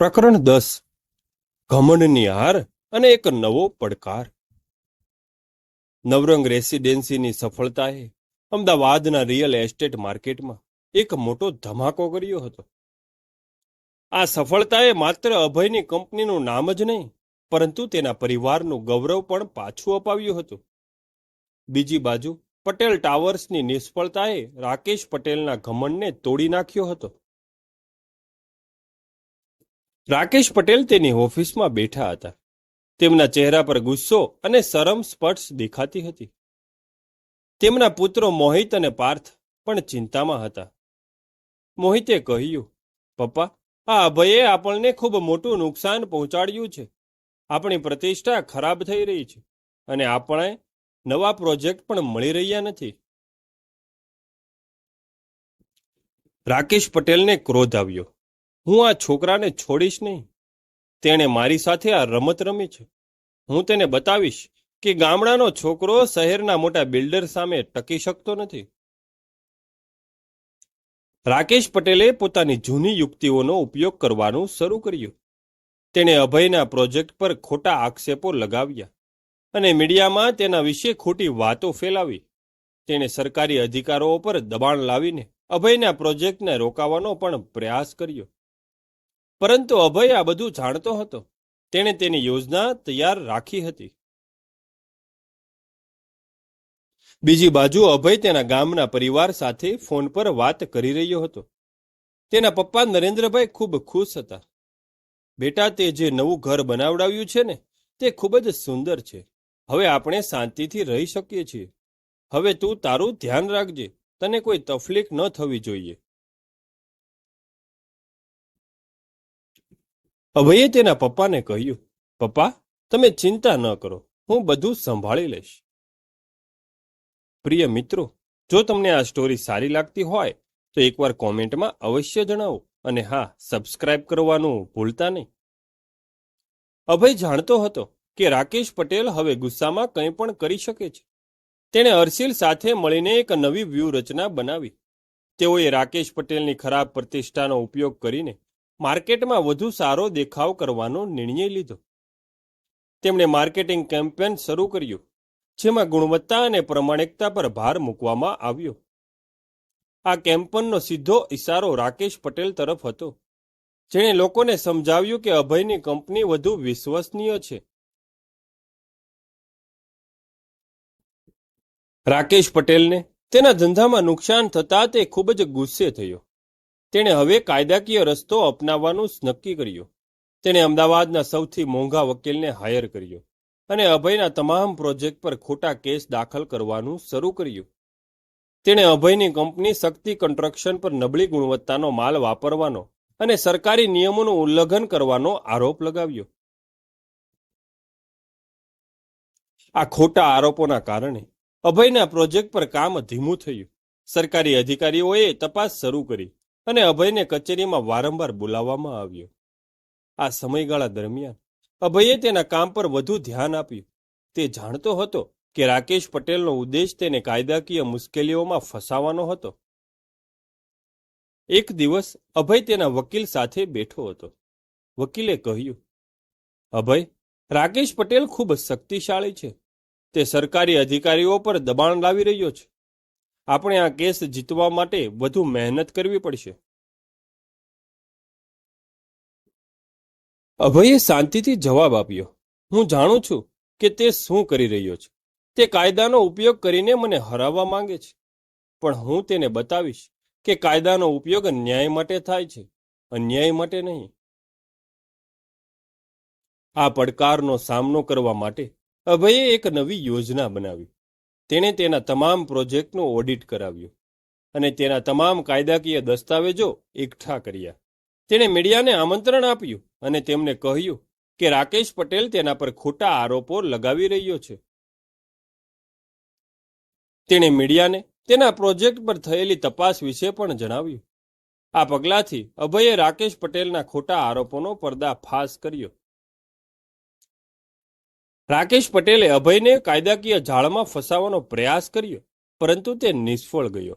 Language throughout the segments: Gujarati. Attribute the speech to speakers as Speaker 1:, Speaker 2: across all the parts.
Speaker 1: પ્રકરણ દસ. ઘમંડની હાર અને એક નવો પડકાર. નવરંગ રેસિડેન્સીની સફળતાએ અમદાવાદના રિયલ એસ્ટેટ માર્કેટમાં એક મોટો ધમાકો કર્યો હતો. આ સફળતાએ માત્ર અભયની કંપનીનું નામ જ નહીં, પરંતુ તેના પરિવારનું ગૌરવ પણ પાછું અપાવ્યું હતું. બીજી બાજુ પટેલ ટાવર્સની નિષ્ફળતાએ રાકેશ પટેલના ઘમંડને તોડી નાખ્યો હતો. રાકેશ પટેલ તેની ઓફિસમાં બેઠા હતા. તેમના ચહેરા પર ગુસ્સો અને શરમ સ્પર્શ દેખાતી હતી. તેમના પુત્રો મોહિત અને પાર્થ પણ ચિંતામાં હતા. મોહિતે કહ્યું, પપ્પા, આ અભયે આપણને ખૂબ મોટું નુકસાન પહોંચાડ્યું છે. આપણી પ્રતિષ્ઠા ખરાબ થઈ રહી છે અને આપણે નવા પ્રોજેક્ટ પણ મળી રહ્યા નથી. રાકેશ પટેલને ક્રોધ આવ્યો. હું આ છોકરાને છોડીશ નહીં. તેણે મારી સાથે આ રમત રમી છે. હું તેને બતાવીશ કે ગામડાનો છોકરો શહેરના મોટા બિલ્ડર સામે ટકી શકતો નથી. રાકેશ પટેલે પોતાની જૂની યુક્તિઓનો ઉપયોગ કરવાનું શરૂ કર્યું. તેણે અભયના પ્રોજેક્ટ પર ખોટા આક્ષેપો લગાવ્યા અને મીડિયામાં તેના વિશે ખોટી વાતો ફેલાવી. તેણે સરકારી અધિકારો પર દબાણ લાવીને અભયના પ્રોજેક્ટને રોકાવાનો પણ પ્રયાસ કર્યો. પરંતુ અભય આ બધું જાણતો હતો. તેણે તેની યોજના તૈયાર રાખી હતી. બીજી બાજુ અભય તેના ગામના પરિવાર સાથે ફોન પર વાત કરી રહ્યો હતો. તેના પપ્પા નરેન્દ્રભાઈ ખૂબ ખુશ હતા. બેટા, તે જે નવું ઘર બનાવડાવ્યું છે ને, તે ખૂબ જ સુંદર છે. હવે આપણે શાંતિથી રહી શકીએ છીએ. હવે તું તારું ધ્યાન રાખજે. તને કોઈ તકલીફ ન થવી જોઈએ. અભયે તેના પપ્પાને કહ્યું, પપ્પા, તમે ચિંતા ન કરો, હું બધું સંભાળી લઈશ. પ્રિય મિત્રો, જો તમને આ સ્ટોરી સારી લાગતી હોય, તો એકવાર કોમેન્ટમાં અવશ્ય જણાવો અને હા સબસ્ક્રાઇબ કરવાનું ભૂલતા નહીં. અભય જાણતો હતો કે રાકેશ પટેલ હવે ગુસ્સામાં કંઈ પણ કરી શકે છે. તેણે અર્શિલ સાથે મળીને એક નવી વ્યૂહરચના બનાવી. તેઓએ રાકેશ પટેલની ખરાબ પ્રતિષ્ઠાનો ઉપયોગ કરીને માર્કેટમાં વધુ સારો દેખાવ કરવાનો નિર્ણય લીધો. તેમણે માર્કેટિંગ કેમ્પેન શરૂ કર્યું, જેમાં ગુણવત્તા અને પ્રમાણિકતા પર ભાર મૂકવામાં આવ્યો. આ કેમ્પનનો સીધો ઇશારો રાકેશ પટેલ તરફ હતો, જેણે લોકોને સમજાવ્યું કે અભયની કંપની વધુ વિશ્વસનીય છે. રાકેશ પટેલને તેના ધંધામાં નુકસાન થતાં તે ખૂબ જ ગુસ્સે થયો. તેણે હવે કાયદાકીય રસ્તો અપનાવવાનું નક્કી કર્યું. તેણે અમદાવાદના સૌથી મોંઘા વકીલને હાયર કર્યો અને અભયના તમામ પ્રોજેક્ટ પર ખોટા કેસ દાખલ કરવાનું શરૂ કર્યું. તેણે અભયની કંપની શક્તિ કન્સ્ટ્રક્શન પર નબળી ગુણવત્તાનો માલ વાપરવાનો અને સરકારી નિયમોનું ઉલ્લંઘન કરવાનો આરોપ લગાવ્યો. આ ખોટા આરોપોના કારણે અભયના પ્રોજેક્ટ પર કામ ધીમું થયું. સરકારી અધિકારીઓએ તપાસ શરૂ કરી. અને અભયને કચેરીમાં વારંવાર બોલાવવામાં આવ્યો. આ સમયગાળા દરમિયાન અભયે તેના કામ પર વધુ ધ્યાન આપ્યું. તે જાણતો હતો કે રાકેશ પટેલનો ઉદ્દેશ તેને કાયદાકીય મુશ્કેલીઓમાં ફસાવાનો હતો. એક દિવસ અભય તેના વકીલ સાથે બેઠો હતો. વકીલે કહ્યું, અભય, રાકેશ પટેલ ખૂબ શક્તિશાળી છે. તે સરકારી અધિકારીઓ પર દબાણ લાવી રહ્યો છે. આપણે આ કેસ જીતવા માટે વધુ મહેનત કરવી પડશે. અભયે શાંતિથી જવાબ આપ્યો. હું જાણું છું કે તે શું કરી રહ્યો છે. તે કાયદાનો ઉપયોગ કરીને મને હરાવવા માંગે છે. પણ હું તેને બતાવીશ કે કાયદાનો ઉપયોગ ન્યાય માટે થાય છે, અન્યાય માટે નહીં. આ પડકારનો સામનો કરવા માટે અભયે એક નવી યોજના બનાવી. તેણે તેના તમામ પ્રોજેક્ટનું ઓડિટ કરાવ્યું અને તેના તમામ કાયદાકીય દસ્તાવેજો એકઠા કર્યા. તેણે મીડિયાને આમંત્રણ આપ્યું અને તેમને કહ્યું કે રાકેશ પટેલ તેના પર ખોટા આરોપો લગાવી રહ્યો છે. તેણે મીડિયાને તેના પ્રોજેક્ટ પર થયેલી તપાસ વિશે પણ જણાવ્યું. આ પગલાંથી અભયે રાકેશ પટેલના ખોટા આરોપોનો પર્દાફાશ કર્યો. રાકેશ પટેલે અભયને કાયદાકીય જાળમાં ફસાવવાનો પ્રયાસ કર્યો, પરંતુ તે નિષ્ફળ ગયો.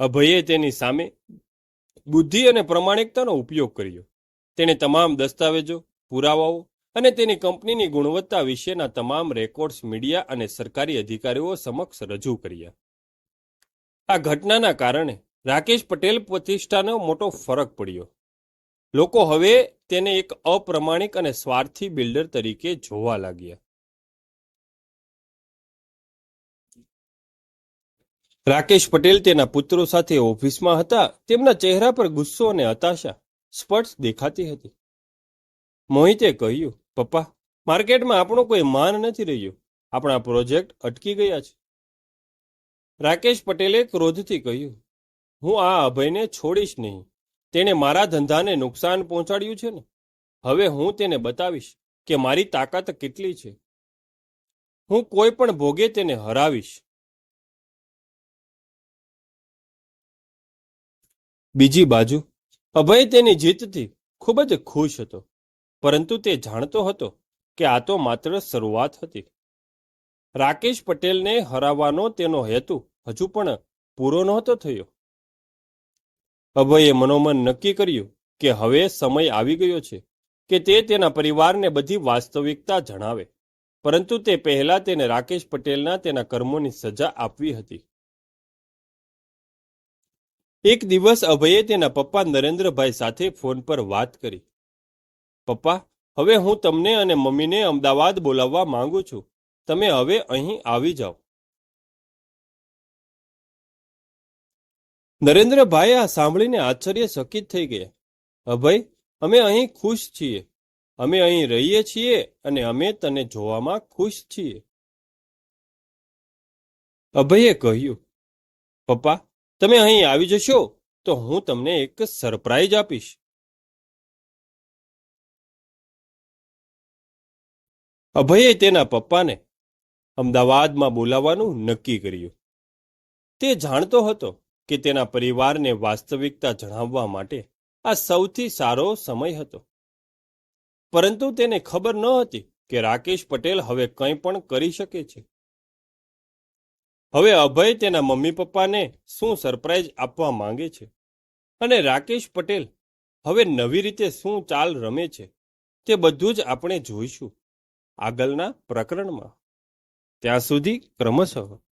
Speaker 1: અભયે તેની સામે બુદ્ધિ અને પ્રમાણિકતાનો ઉપયોગ કર્યો. તેણે તમામ દસ્તાવેજો, પુરાવાઓ અને તેની કંપનીની ગુણવત્તા વિશેના તમામ રેકોર્ડ્સ મીડિયા અને સરકારી અધિકારીઓ સમક્ષ રજૂ કર્યા. આ ઘટનાના કારણે રાકેશ પટેલ પ્રતિષ્ઠાનો મોટો ફરક પડ્યો. લોકો હવે તેને એક અપ્રમાણિક અને સ્વાર્થી બિલ્ડર તરીકે જોવા લાગ્યા. રાકેશ પટેલ તેના પુત્રો સાથે ઓફિસમાં હતા. તેમના ચહેરા પર ગુસ્સો અને હતાશા સ્પષ્ટ દેખાતી હતી. મોહિતે કહ્યું, પપ્પા, માર્કેટમાં આપણું કોઈ માન નથી રહ્યું. આપણા પ્રોજેક્ટ અટકી ગયા છે. રાકેશ પટેલે ક્રોધથી કહ્યું, હું આ અભયને છોડીશ નહીં. તેણે મારા ધંધાને નુકસાન પહોંચાડ્યું છે ને? હવે હું તેને બતાવીશ કે મારી તાકાત કેટલી છે. હું કોઈ પણ ભોગે તેને હરાવીશ. બીજી બાજુ, અભય તેની જીતથી ખૂબ જ ખુશ હતો, પરંતુ તે જાણતો હતો કે આ તો માત્ર શરૂઆત હતી. રાકેશ પટેલને હરાવવાનો તેનો હેતુ હજુ પણ પૂરો નહોતો થયો. અભયે મનોમન નક્કી કર્યું કે હવે સમય આવી ગયો છે કે તે તેના પરિવારને બધી વાસ્તવિકતા જણાવે. પરંતુ તે પહેલા તેને રાકેશ પટેલના તેના કર્મોની સજા આપવી હતી. એક દિવસ અભયે તેના પપ્પા નરેન્દ્રભાઈ સાથે ફોન પર વાત કરી. પપ્પા, હવે હું તમને અને મમ્મીને અમદાવાદ બોલાવવા માંગુ છું. તમે હવે અહીં આવી જાઓ. નરેન્દ્રભાઈ આ સાંભળીને આશ્ચર્યચકિત થઈ ગયા. અભય અમે અહીં ખુશ છીએ. અમે અહીં રહીએ છીએ અને અમે તને જોવામાં ખુશ છીએ. અભયે કહ્યું, પપ્પા, તમે અહીં આવી જશો તો હું તમને એક સરપ્રાઈઝ આપીશ. અભયે તેના પપ્પાને અમદાવાદમાં બોલાવવાનું નક્કી કર્યું. તે જાણતો હતો કે તેના પરિવારને વાસ્તવિકતા જણાવવા માટે આ સૌથી સારો સમય હતો. પરંતુ તેને ખબર ન હતી કે રાકેશ પટેલ હવે કંઈ પણ કરી શકે છે. હવે અભય તેના મમ્મી પપ્પાને શું સરપ્રાઈઝ આપવા માંગે છે? અને રાકેશ પટેલ હવે નવી રીતે શું ચાલ રમે છે? તે બધું જ આપણે જોઈશું આગળના પ્રકરણમાં. ત્યાં સુધી ક્રમશઃ